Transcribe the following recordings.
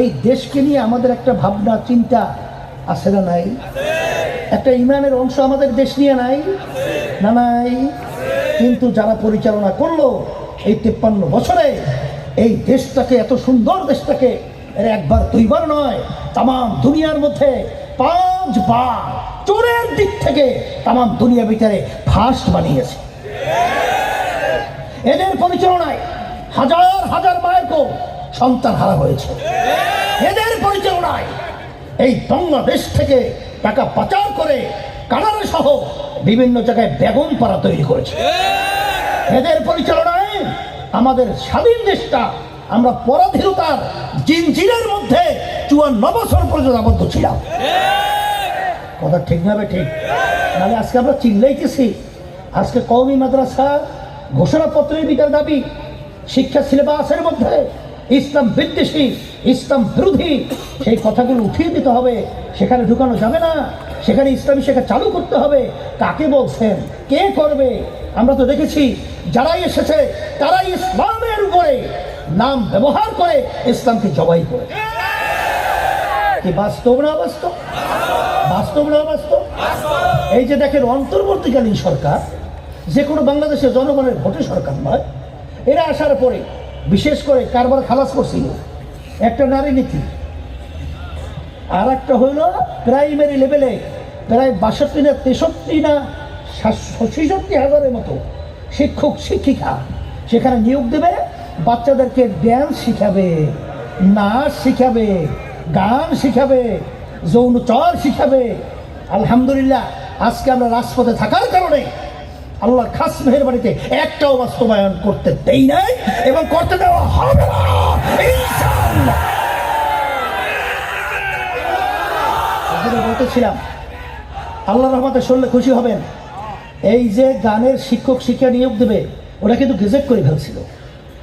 এই দেশকে নিয়ে আমাদের একটা ভাবনা, চিন্তা আছে না নাই? একটা ইমানের অংশ আমাদের দেশ নিয়ে নাই? না নাই? কিন্তু যারা পরিচালনা করল এই তেপ্পান্ন বছরে, এই দেশটাকে, এত সুন্দর দেশটাকে এর একবার, দুইবার নয় তাম দুনিয়ার মধ্যে পাঁচবার চোরের দিক থেকে তাম দুনিয়া ভিতরে ফার্স্ট বানিয়েছে। এদের পরিচালনায় হাজার হাজার মায়ের সন্তান হারা হয়েছে। এদের পরিচালনায় এই বাংলাদেশ থেকে টাকা পাচার করে কানাডা সহ বিভিন্ন জায়গায় বেগম পাড়া তৈরি করেছে। এদের পরিচালনায় আমাদের স্বাধীন দেশটা আমরা পরাধীনতার জিনজিনের মধ্যে চুয়ান্ন বছর পর্যন্ত আবদ্ধ ছিলাম। কথা ঠিক না ঠিক? নাহলে আজকে আমরা চিল্লাইতেছি। আজকে কৌমি মাদ্রাসা ঘোষণাপত্রের বিচার দাবি শিক্ষা সিলেবাসের মধ্যে ইসলাম বিদ্বেষী, ইসলাম বিরোধী, সেই কথাগুলো উঠিয়ে দিতে হবে। সেখানে ঢুকানো যাবে না। সেখানে ইসলামী শেখা চালু করতে হবে। কাকে বলছেন? কে করবে? আমরা তো দেখেছি, যারাই এসেছে, তারাই ইসলামের উপরে নাম ব্যবহার করে ইসলামকে জবাই করে। কি বাস্তব না বাস্তব? বাস্তব না বাস্তব? এই যে দেখেন, অন্তর্বর্তীকালীন সরকার, যে কোনো বাংলাদেশের জনগণের ভোটে সরকার নয়, এরা আসার পরে বিশেষ করে কারবার খালাস করছিল। একটা নারী নীতি। আর একটা হইল প্রাইমারি লেভেলে প্রায় বাষট্টি না তেষট্টি না ছেষট্টি হাজারের মতো শিক্ষক, শিক্ষিকা সেখানে নিয়োগ দেবে। বাচ্চাদেরকে ড্যান্স শিখাবে, নাচ শিখাবে, গান শিখাবে, যৌনচর শিখাবে। আলহামদুলিল্লাহ, আজকে আমরা রাজপথে থাকার কারণে আল্লাহ খাস মেহরবানিতে একটাও বাস্তবায়ন করতে দেই নাই এবং করতে দেওয়া হবে না। বলতেছিলাম, আল্লাহ রহমতে শুনলে খুশি হবেন। এই যে গানের শিক্ষক শিক্ষা নিয়োগ দেবে, ওরা কিন্তু গেজেট করে ফেলছিল।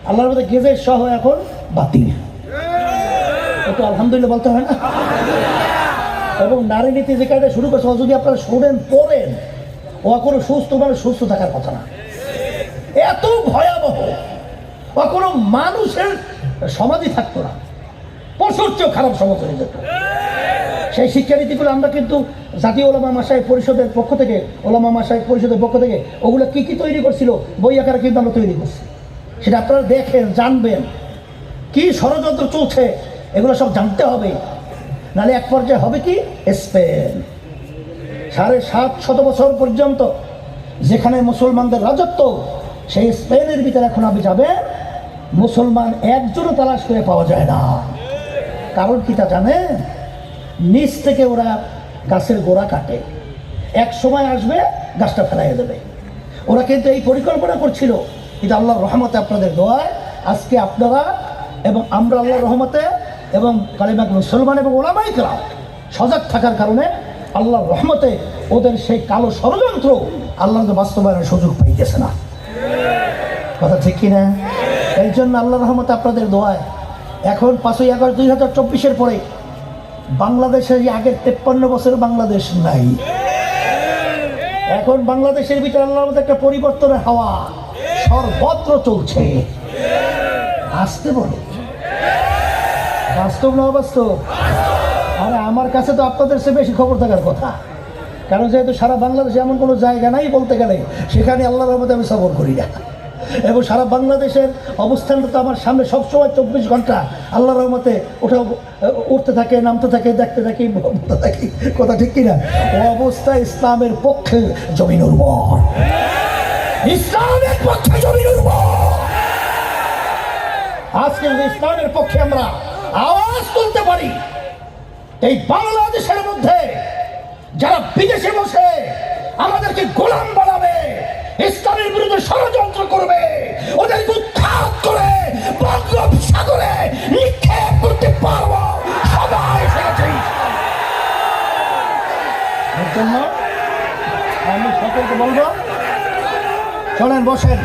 আল্লাহর মধ্যে গেজেট সহ এখন বাতিল। একটু আলহামদুলিল্লাহ বলতে হয় না। এবং নারী নীতি যে কাজটা শুরু করছে, যদি আপনারা শোনেন, পড়েন ও কোনো সুস্থ মানে সুস্থ থাকার কথা না। এত ভয়াবহ ও কোনো মানুষের সমাধি থাকতো না। পশুর চেয়েও খারাপ সমাজ হয়ে যেত। সেই শিক্ষানীতিগুলো আমরা কিন্তু জাতীয় ওলামা মাসায় পরিষদের পক্ষ থেকে, ওলামা মাসায় পরিষদের পক্ষ থেকে, ওগুলো কি কি তৈরি করছিল, বই আকারে কিন্তু আমরা তৈরি করছি। সেটা আপনারা দেখেন, জানবেন। কি ষড়যন্ত্র চলছে, এগুলো সব জানতে হবে। নাহলে এক পর্যায়ে হবে কি? স্পেন। সাড়ে সাত শত বছর পর্যন্ত যেখানে মুসলমানদের রাজত্ব, সেই স্পেনের ভিতরে এখন আপনি যাবে মুসলমান একজনও তালাশ করে পাওয়া যায় না। কারণ কি তা জানেন নিচ থেকে ওরা গাছের গোড়া কাটে। এক সময় আসবে, গাছটা ফেলাইয়া দেবে। ওরা কিন্তু এই পরিকল্পনা করছিল। কিন্তু আল্লাহর রহমতে আপনাদের দোয়ায় আজকে আপনারা এবং আমরা আল্লাহর রহমতে এবং কালিমাক মুসলমান এবং ওলামাই কালাম সজাগ থাকার কারণে আল্লাহর রহমতে ওদের সেই কালো ষড়যন্ত্র আল্লাহ বাস্তবায়নের সুযোগ পাইতেছে না। কথা ঠিক কিনা? এই জন্য আল্লাহ রহমতে আপনাদের দোয়ায় এখন পাঁচই আগস্ট দুই হাজার চব্বিশের পরে বাংলাদেশের আগের তেপ্পান্ন বছর বাংলাদেশ নাই। এখন বাংলাদেশের ভিতরে আল্লাহর মধ্যে একটা পরিবর্তনের হাওয়া সর্বত্র চলছে। আসতে বলে বাস্তব। না অবাস্তব আরে আমার কাছে তো আপনাদের চেয়ে বেশি খবর থাকার কথা। কারণ যেহেতু সারা বাংলাদেশে এমন কোনো জায়গা নাই বলতে গেলে, সেখানে আল্লাহর রহমতে আমি সফর করি না। এবং সারা বাংলাদেশের অবস্থানটা তো আমার সামনে সবসময় চব্বিশ ঘণ্টা আল্লাহ রহমতে ওটা উঠতে থাকে, নামতে থাকে, দেখতে থাকি, বলতে থাকি। কথা ঠিক কিনা? ও অবস্থা ইসলামের পক্ষে জমিন উর্বর। ইসলামের পক্ষে জমিন আজকে ইসলামের পক্ষে আমরা আওয়াজ তুলতে পারি। এই বাংলাদেশের মধ্যে যারা বিদেশে বসে আমাদেরকে গোলাম বানাবে, ইসলামের বিরুদ্ধে ষড়যন্ত্র করবে, ওদেরকে উৎখাত করে বঙ্গোপসাগরে নিক্ষেপ করতে পারব। সবাই সেটা এর জন্য আমি সকলকে বলব, চলেন, বসেন।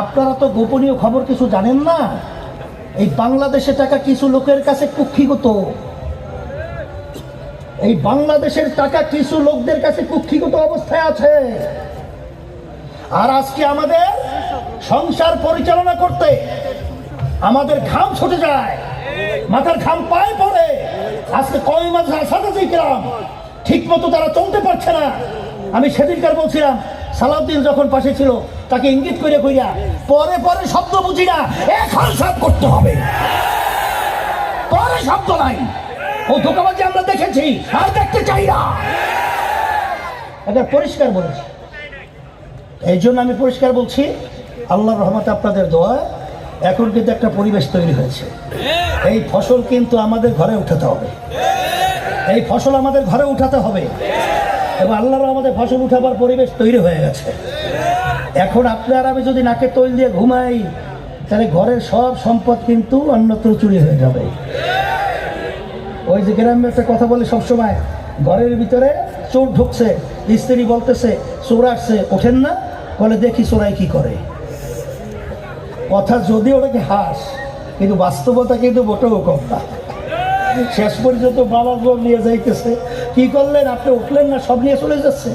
আপনারা তো গোপনীয় খবর কিছু জানেন না? এই বাংলাদেশে টাকা কিছু লোকের কাছে কুক্ষিগত। এই বাংলাদেশের টাকা কিছু লোকদের কাছে কুক্ষিগত অবস্থায় আছে। আর আজকে আমাদের সংসার পরিচালনা করতে আমাদের ঘাম ছুটে যায়। মাথার ঘাম পায়ে পড়ে। আজকে কয় মাস সাথে দেখলাম ঠিক মতো তারা চলতে পারছে না। আমি সেদিনকার বলছিলাম, সালাউদ্দিন যখন পাশে ছিল তাকে ইঙ্গিত করে কইরা, পরে পরে শব্দ বুঝি না এখন সব করতে হবে। পরে শব্দ নাই। ও ধোকাবাজি আমরা দেখেছি, আর দেখতে চাই না। এটা পরিষ্কার বলেছি। এই জন্য আমি পরিষ্কার বলছি, আল্লাহর রহমতে আপনাদের দোয়া, এখন কিন্তু একটা পরিবেশ তৈরি হয়েছে। এই ফসল কিন্তু আমাদের ঘরে উঠাতে হবে। এই ফসল আমাদের ঘরে উঠাতে হবে। এবং আল্লাহর আমাদের ফসল উঠাবার পরিবেশ তৈরি হয়ে গেছে। এখন আপনার আমি যদি নাকে তৈল দিয়ে ঘুমাই, তাহলে ঘরের সব সম্পদ কিন্তু অন্যত্র চুরি হয়ে যাবে। ওই যে গ্রামে একটা কথা বলে সবসময়, ঘরের ভিতরে চোর ঢুকছে, স্ত্রী বলতেছে, চোর আসছে, ওঠেন না? বলে, দেখি চোরাই কি করে। কথা যদি ওটাকে হাস, কিন্তু বাস্তবতা কিন্তু মোটেও কম না। শেষ পর্যন্ত বউ নিয়ে যাইতেছে। কি করলেন? আপনি উঠলেন না, সব নিয়ে চলে যাচ্ছে।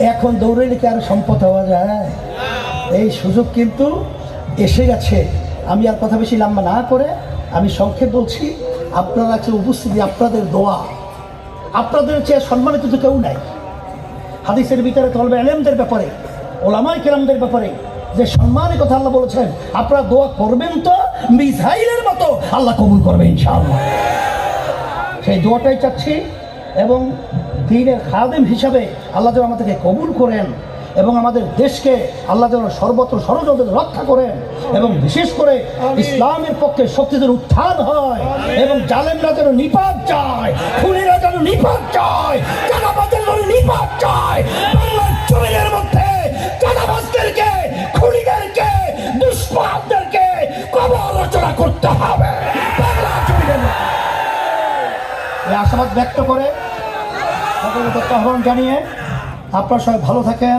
এখন দৌড়ে কি আর সম্পদ হওয়া যায়? এই সুযোগ কিন্তু এসে গেছে। আমি আর কথা বেশি লাম্বা না করে আমি সংক্ষেপ বলছি, আপনারা আছে উপস্থিতি, আপনাদের দোয়া, আপনাদের চেয়ে সম্মানিত তো কেউ নাই। হাদিসের ভিতরে তলবে এলেমদের ব্যাপারে ওলামাই কেরামদের ব্যাপারে যে সম্মানের কথা আল্লাহ বলেছেন, আপনারা দোয়া করবেন তো, মিসাইলের মতো আল্লাহ কবুল করবে ইনশাআল্লাহ। সেই দোয়াটাই চাচ্ছি এবং দিনের খাদেম হিসাবে আল্লাহ যেন আমাদেরকে কবুল করেন এবং আমাদের দেশকে আল্লাহ যেন সর্বত্র ষড়যন্ত্র রক্ষা করেন এবং বিশেষ করে ইসলামের পক্ষে শক্তিদের উত্থান হয় এবং জালেমরা যেন নিপাত চায় খুনিরা যেন নিপাত চায় চাঁদাবাজের যেন নিপাত চায় বাংলার জমিনের মধ্যে চাঁদাবাজদেরকে খুনিদেরকে করতে হবে। বাংলার জমিনের আশাবাদ ব্যক্ত করে প্রত্যাহ্বান আহ্বান জানিয়ে আপনারা সবাই ভালো থাকেন।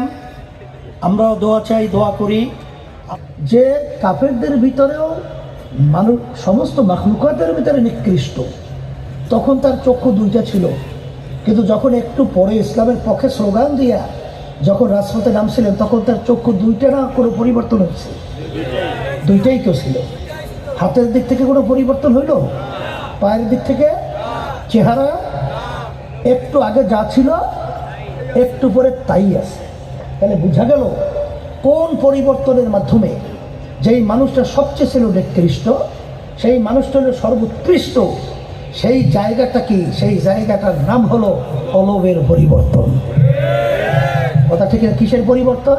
আমরাও দোয়া চাই, দোয়া করি। যে কাফেরদের ভিতরেও মানুষ, সমস্ত মাখলুকাতের ভিতরে নিকৃষ্ট, তখন তার চক্ষু দুইটা ছিল। কিন্তু যখন একটু পরে ইসলামের পক্ষে স্লোগান দিয়া যখন রাজপথে নামছিলেন, তখন তার চক্ষু দুইটা না কোনো পরিবর্তন হয়েছে? দুইটাই তো ছিল। হাতের দিক থেকে কোনো পরিবর্তন হইল? পায়ের দিক থেকে চেহারা একটু আগে যা ছিল, একটু পরে তাই আছে। তাহলে বোঝা গেল কোন পরিবর্তনের মাধ্যমে যেই মানুষটা সবচেয়ে ছিল নিকৃষ্ট সেই মানুষটা হলো সর্বোৎকৃষ্ট, সেই জায়গাটা কি? সেই জায়গাটার নাম হলো অলবের পরিবর্তন। কথা ঠিক? কিসের পরিবর্তন?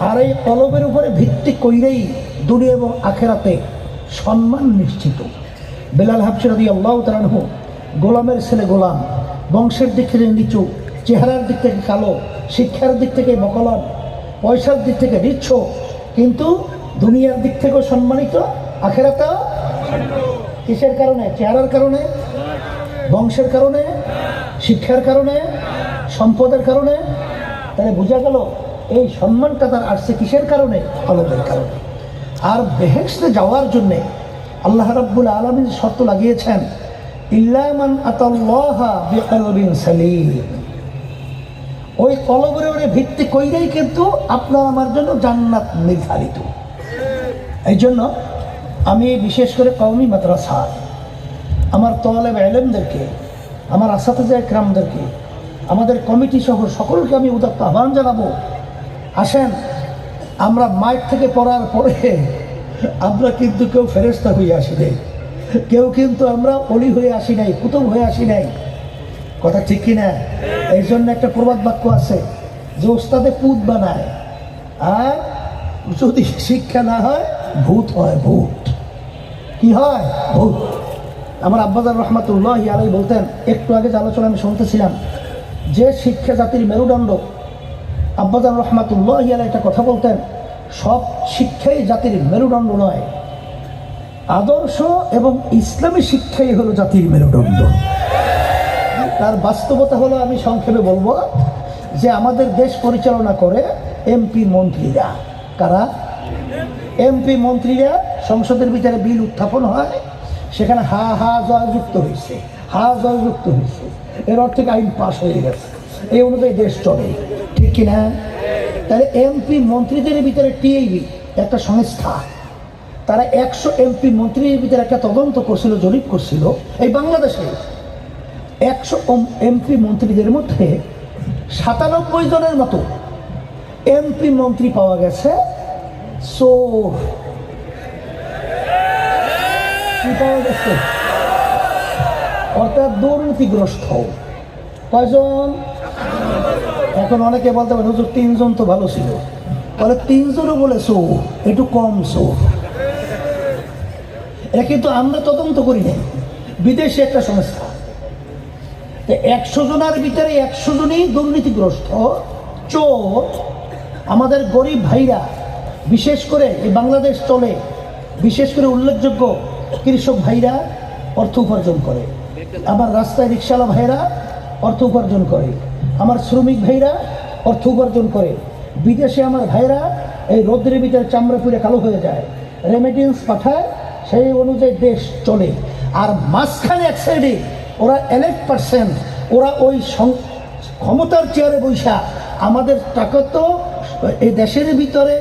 আর এই অলবের উপরে ভিত্তি কইরেই দুনিয়া এবং আখেরাতে সম্মান নিশ্চিত। বেলাল হাফসিরাদি আল্লাহ তালানহু গোলামের ছেলে গোলাম। বংশের দিক থেকে নিচু, চেহারার দিক থেকে কালো, শিক্ষার দিক থেকে বকলম, পয়সার দিক থেকে নিচ্ছ কিন্তু দুনিয়ার দিক থেকেও সম্মানিত, আখেরাতেও কিসের কারণে? চেহারার কারণে, বংশের কারণে, শিক্ষার কারণে, সম্পদের কারণে। তাহলে বোঝা গেল, এই সম্মানটা তার আসছে কিসের কারণে? আলোদের কারণে। আর বেহেক্সতে যাওয়ার জন্যে আল্লাহ রাব্বুল আলমীর শর্ত লাগিয়েছেন ইল্লামান আতাল্লাহা বিকলবিন সালিম। ওই কলবের উপরে ভিত্তি কইরেই কিন্তু আপনার আমার জন্য জান্নাত নির্ধারিত। এই জন্য আমি বিশেষ করে কওমি মাদ্রাসা, আমার তলেব এলেমদেরকে, আমার আসাতে ক্রামদেরকে আমাদের কমিটি সহ সকলকে আমি উদাত্ত আহ্বান জানাব। আসেন, আমরা মাইক থেকে পড়ার পরে আমরা কিন্তু কেউ ফেরেস্তা হয়ে আসি নাই কেউ কিন্তু আমরা অলি হয়ে আসি নাই, কুতুব হয়ে আসি নাই। কথা ঠিক কি না? এই জন্য একটা প্রবাদ বাক্য আছে, যে ওস্তাদে পুত বানায়, আর যদি শিক্ষা না হয়, ভূত হয় ভূত। কি হয়? ভূত। আমার আব্বাজার রহমাতুল্লাহ আলাই বলতেন, একটু আগে যে আলোচনা আমি শুনতেছিলাম, যে শিক্ষা জাতির মেরুদণ্ড, আব্বাজার রহমাতুল্লাহ আলাই একটা কথা বলতেন, সব শিক্ষাই জাতির মেরুদণ্ড নয়। আদর্শ এবং ইসলামী শিক্ষাই হলো জাতির মেরুদণ্ড। তার বাস্তবতা হলো আমি সংক্ষেপে বলব যে আমাদের দেশ পরিচালনা করে এমপি মন্ত্রীরা। কারা? এমপি মন্ত্রীরা সংসদের ভিতরে বিল উত্থাপন হয়, সেখানে হা হা জয়যুক্ত হয়েছে, হা জয়যুক্ত হয়েছে। এর অর্থে আইন পাশ হয়ে গেছে। এই অনুযায়ী দেশ চলে। ঠিক কিনা? তাহলে এমপি মন্ত্রীদের ভিতরে টিআইবি একটা সংস্থা তারা একশো এমপি মন্ত্রীর ভিতরে একটা তদন্ত করছিল, জরিপ করছিল, এই বাংলাদেশে একশো এমপি মন্ত্রীদের মধ্যে সাতানব্বই জনের মতো এমপি মন্ত্রী পাওয়া গেছে। সো অর্থাৎ দুর্নীতিগ্রস্ত। কয়জন? এখন অনেকে বলতে পারে তিনজন তো ভালো ছিল। বলে, তিনজনও বলে সো একটু কম সো। এটা কিন্তু আমরা তদন্ত করি না বিদেশে একটা সংস্থা। একশো জনের ভিতরে একশো জনই দুর্নীতিগ্রস্ত, চোর। আমাদের গরিব ভাইরা, বিশেষ করে এই বাংলাদেশ চলে, বিশেষ করে উল্লেখযোগ্য কৃষক ভাইরা অর্থ উপার্জন করে। আমার রাস্তায় রিক্সাওয়ালা ভাইরা অর্থ উপার্জন করে। আমার শ্রমিক ভাইরা অর্থ উপার্জন করে। বিদেশে আমার ভাইরা এই রৌদ্রের ভিতরে চামড়া পুড়ে কালো হয়ে যায়। রেমিটেন্স পাঠায় সেই অনুযায়ী দেশ চলে। আর মাঝখানে এক সাইডে ওরা এলেট পার্সেন্ট ওরা ওই ক্ষমতার চেয়ারে বৈশা। আমাদের টাকা তো এই দেশের ভিতরে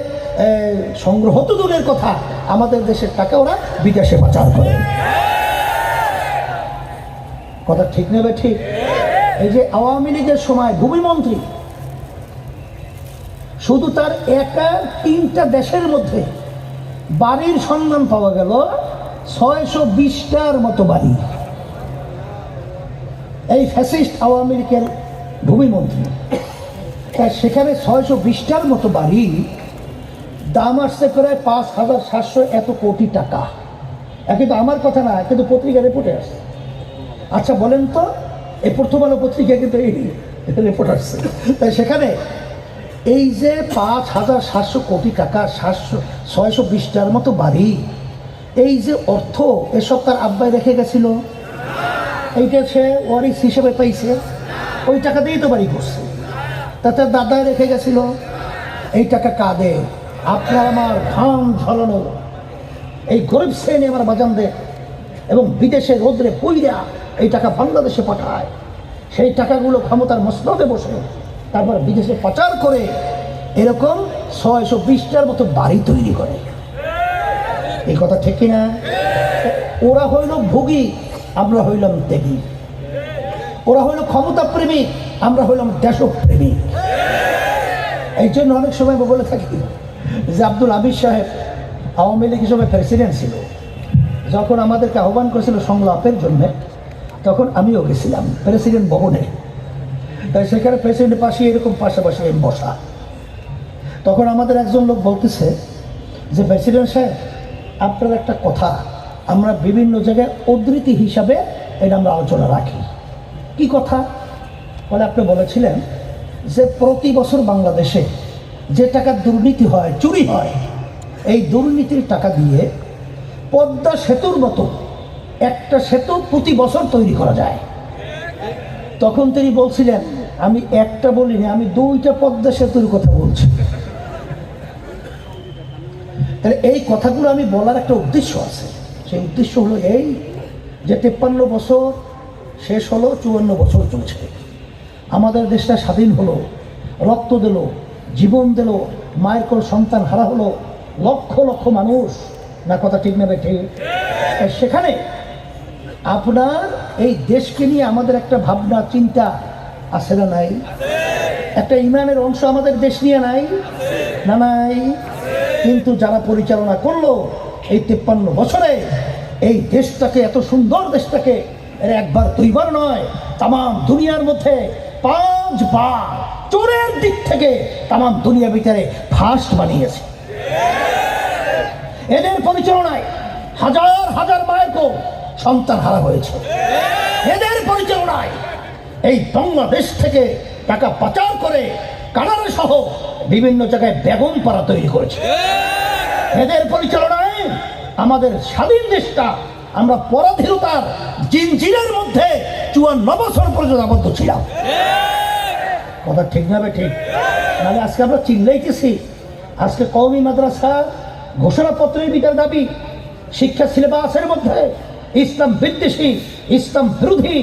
সংগ্রহ তো দূরের কথা। আমাদের দেশের টাকা ওরা বিদেশে পাচার করে। কথা ঠিক নেবে ঠিক? এই যে আওয়ামী লীগের সময় ভূমিমন্ত্রী, শুধু তার একা তিনটা দেশের মধ্যে বাড়ির সন্ধান পাওয়া গেল ছয়শো বিশটার মতো বাড়ি। এই ফ্যাসিস্ট আওয়ামী লীগের ভূমিমন্ত্রী। তা সেখানে ছয়শো বিশটার মতো বাড়ি, দাম আসছে প্রায় পাঁচ হাজার সাতশো এত কোটি টাকা। কিন্তু আমার কথা না কিন্তু পত্রিকা রিপোর্টে আসছে। আচ্ছা বলেন তো এই প্রথম আলো পত্রিকা কিন্তু এই রিপোর্ট আসছে। তাই সেখানে এই যে পাঁচ হাজার সাতশো কোটি টাকা, সাতশো, ছয়শো বিশটার মতো বাড়ি, এই যে অর্থ, এসব তার আব্বাই রেখে গেছিল। এইটা সে ওয়ারিস হিসেবে পাইছে। ওই টাকা দিয়েই তো বাড়ি করছে। তাতে দাদায় রেখে গেছিল। এই টাকা কাঁদে। আপনার আমার ঘাম ঝলানো এই গরিব শ্রেণি আমার বাজানদের এবং বিদেশে রোদ্রে পইরা এই টাকা বাংলাদেশে পাঠায়। সেই টাকাগুলো ক্ষমতার মসনদে বসে। তারপর বিদেশে পাচার করে এরকম ছয়শো বিশটার মতো বাড়ি তৈরি করে। এই কথা ঠিক কিনা? ওরা হইল ভোগী, আমরা হইলাম ত্যাগী। ওরা হইল ক্ষমতা প্রেমিক আমরা হইলাম দেশপ্রেমিক এই জন্য অনেক সময় বলে থাকি যে আব্দুল আবির সাহেব আওয়ামী লীগ হিসেবে প্রেসিডেন্ট ছিল। যখন আমাদেরকে আহ্বান করেছিল সংলাপের জন্য, তখন আমিও গেছিলাম প্রেসিডেন্ট ভবনে। তাই সেখানে প্রেসিডেন্টের পাশে এরকম পাশাপাশি বসা। তখন আমাদের একজন লোক বলতেছে যে, প্রেসিডেন্ট সাহেব, আপনার একটা কথা। আমরা বিভিন্ন জায়গায় উদ্ধৃতি হিসাবে এটা আমরা আলোচনা রাখি। কি কথা? বলে, আপনি বলেছিলেন যে, প্রতি বছর বাংলাদেশে যে টাকা দুর্নীতি হয়, চুরি হয়, এই দুর্নীতির টাকা দিয়ে পদ্মা সেতুর মতো একটা সেতু প্রতি বছর তৈরি করা যায়। তখন তিনি বলছিলেন আমি একটা বলিনি, আমি দুইটা পদ্মা সেতুর কথা বলছি। তাহলে এই কথাগুলো আমি বলার একটা উদ্দেশ্য আছে। সেই উদ্দেশ্য হলো এই যে তেপ্পান্ন বছর শেষ হলো, চুয়ান্ন বছর চলছে। আমাদের দেশটা স্বাধীন হলো, রক্ত দিল, জীবন দিল, মায়ের কোল সন্তান হারা হলো, লক্ষ লক্ষ মানুষ। না কথা ঠিক না বেঠে সেখানে আপনার এই দেশকে নিয়ে আমাদের একটা ভাবনা, চিন্তা আছে না নাই? একটা ইমানের অংশ আমাদের দেশ নিয়ে নাই? না নাই? কিন্তু যারা পরিচালনা করল এই তেপ্পান্ন বছরে, এই দেশটাকে, এত সুন্দর দেশটাকে, এর একবার দুইবার নয় তাম দুনিয়ার মধ্যে পাঁচ পাঁচবার চোরের দিক থেকে তাম দুনিয়া ভিতরে ফার্স্ট বানিয়েছে। এদের পরিচালনায় হাজার হাজার মায়ের সন্তান হারা হয়েছে। এদের পরিচালনায় এই বাংলাদেশ থেকে টাকা পাচার করে কানাডা সহ বিভিন্ন জায়গায় বেগম পাড়া তৈরি করেছে। এদের পরিচালনায় আমাদের স্বাধীন দেশটা আমরা পরাধীনতার জিনজিরের মধ্যে চুয়ান্ন বছর পর্যন্ত আবদ্ধ ছিলাম। কথা ঠিক না ঠিক? নাহলে আজকে আমরা চিল্লাইতেছি। আজকে কওমি মাদ্রাসা ঘোষণাপত্রের বিচার দাবি শিক্ষা সিলেবাসের মধ্যে ইসলাম বিদ্বেষী, ইসলাম বিরোধী,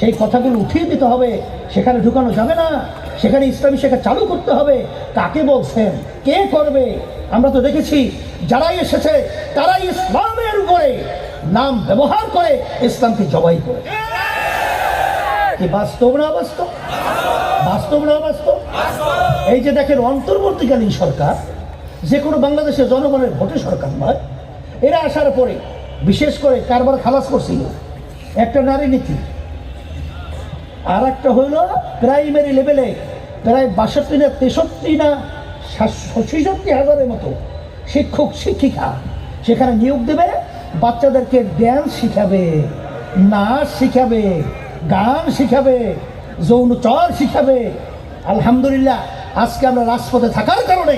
সেই কথাগুলো উঠিয়ে দিতে হবে। সেখানে ঢুকানো যাবে না। সেখানে ইসলামী শেখা চালু করতে হবে। কাকে বলছেন? কে করবে? আমরা তো দেখেছি, যারাই এসেছে, তারাই ইসলামের উপরে নাম ব্যবহার করে ইসলামকে জবাই করে। কি বাস্তব না বাস্তব? বাস্তব না বাস্তব? এই যে দেখেন, অন্তর্বর্তীকালীন সরকার, যে কোনো বাংলাদেশের জনগণের ভোটে সরকার নয়, এরা আসার পরে বিশেষ করে কারবার খালাস করছিল। একটা নারী নীতি আর একটা হইল প্রাইমারি লেভেলে প্রায় বাষট্টি না তেষট্টি না ছেষট্টি হাজারের মতো শিক্ষক, শিক্ষিকা সেখানে নিয়োগ দেবে। বাচ্চাদেরকে ড্যান্স শিখাবে, নাচ শিখাবে, গান শিখাবে, যৌনচর শিখাবে। আলহামদুলিল্লাহ, আজকে আমরা রাজপথে থাকার কারণে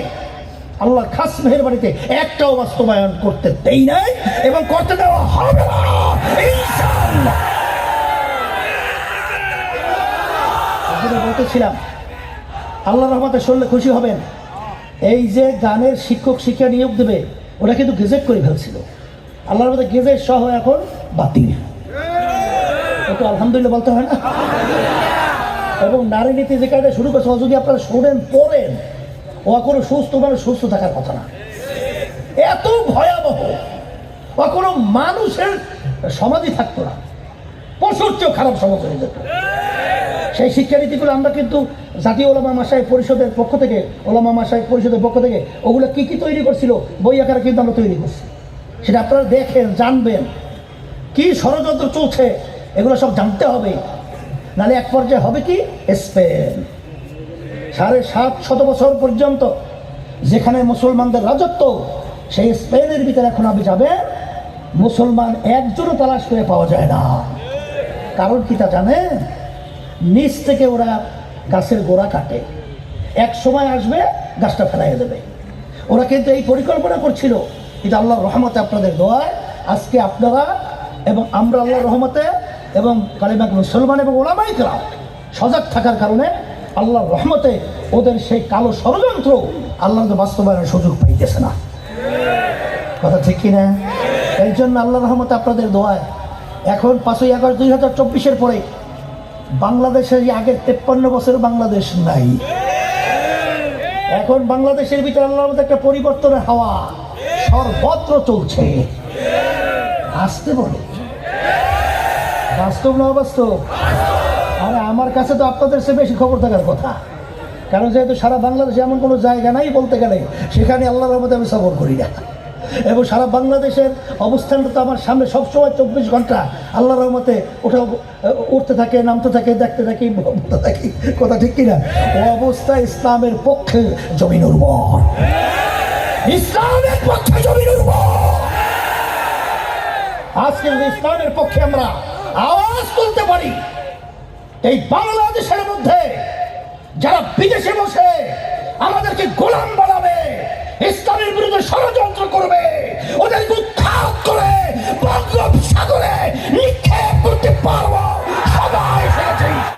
আল্লাহ খাস মেহেরবাড়িতে একটাও বাস্তবায়ন করতে দেই নাই এবং করতে দেওয়া হবে বলতেছিলাম আল্লাহ রহমতে শুনলে খুশি হবেন। এই যে গানের শিক্ষক শিক্ষা নিয়োগ দেবে, ওরা কিন্তু গেজেট করে ফেলছিল। আল্লাহর মধ্যে গেজেট সহ এখন বাতিল। ওকে আলহামদুলিল্লাহ বলতে হয় না। এবং নারী নীতি যে কাজটা শুরু করছে, যদি আপনারা শোনেন, পড়েন কোনো সুস্থ মানুষ সুস্থ থাকার কথা না। এত ভয়াবহ ও কোনো মানুষের সমাধি থাকতো না। পশুর চেয়েও খারাপ সমাজ হয়ে যেত। সেই শিক্ষানীতিগুলো আমরা কিন্তু জাতীয় ওলামা মাসায় পরিষদের পক্ষ থেকে, ওলামা মাসায় পরিষদের পক্ষ থেকে, ওগুলো কি কি তৈরি করছিল, বই আকারে কিন্তু আমরা তৈরি করছি। সেটা আপনারা দেখেন, জানবেন। কি ষড়যন্ত্র চলছে, এগুলো সব জানতে হবে। নাহলে এক পর্যায়ে হবে কি? স্পেন। সাড়ে সাত শত বছর পর্যন্ত যেখানে মুসলমানদের রাজত্ব, সেই স্পেনের ভিতরে এখন আপনি যাবেন, মুসলমান একজনও তালাশ করে পাওয়া যায় না। কারণ কি তা জানেন? নিচ থেকে ওরা গাছের গোড়া কাটে। এক সময় আসবে, গাছটা ফেলাই দেবে। ওরা কিন্তু এই পরিকল্পনা করছিল। কিন্তু আল্লাহর রহমতে আপনাদের দোয়ায়। আজকে আপনারা এবং আমরা আল্লাহর রহমতে এবং কালিমাক মুসলমান এবং ওলামাই কেরাম সজাগ থাকার কারণে আল্লাহর রহমতে ওদের সেই কালো ষড়যন্ত্র আল্লাহ বাস্তবায়নের সুযোগ পাইতেছে না। কথা ঠিক কিনা? এই জন্য আল্লাহ রহমতে আপনাদের দোয়ায় এখন পাঁচই আগস্ট দুই হাজার চব্বিশের পরে বাংলাদেশের আগের তেপ্পান্ন বছর বাংলাদেশ নাই। এখন বাংলাদেশের ভিতরে আল্লাহর মধ্যে একটা পরিবর্তনের হাওয়া সর্বত্র চলছে। আসতে বলে বাস্তব না অবাস্তব? আরে আমার কাছে তো আপনাদের সে বেশি খবর থাকার কথা। কারণ যেহেতু সারা বাংলাদেশে এমন কোনো জায়গা নাই বলতে গেলে, সেখানে আল্লাহর রহমতে আমি সফর করি না। এবং সারা বাংলাদেশের অবস্থানটা তো আমার সামনে সবসময় চব্বিশ ঘণ্টা আল্লাহর রহমতে ওঠা উঠতে থাকে, নামতে থাকে, দেখতে থাকি, বলতে থাকি। কথা ঠিক কিনা? ও অবস্থা ইসলামের পক্ষে জমিন উর্বর। ইসলামের পক্ষে জমিন উর্বর। আজকে ইসলামের পক্ষে আমরা আওয়াজ তুলতে পারি এই বাংলাদেশের মধ্যে যারা বিদেশে বসে আমাদেরকে গোলাম বানাবে, ইসলামের বিরুদ্ধে ষড়যন্ত্র করবে, ওদের উত্থাপ করে, বঙ্গোপসাগরে নিক্ষেপ করতে পারব।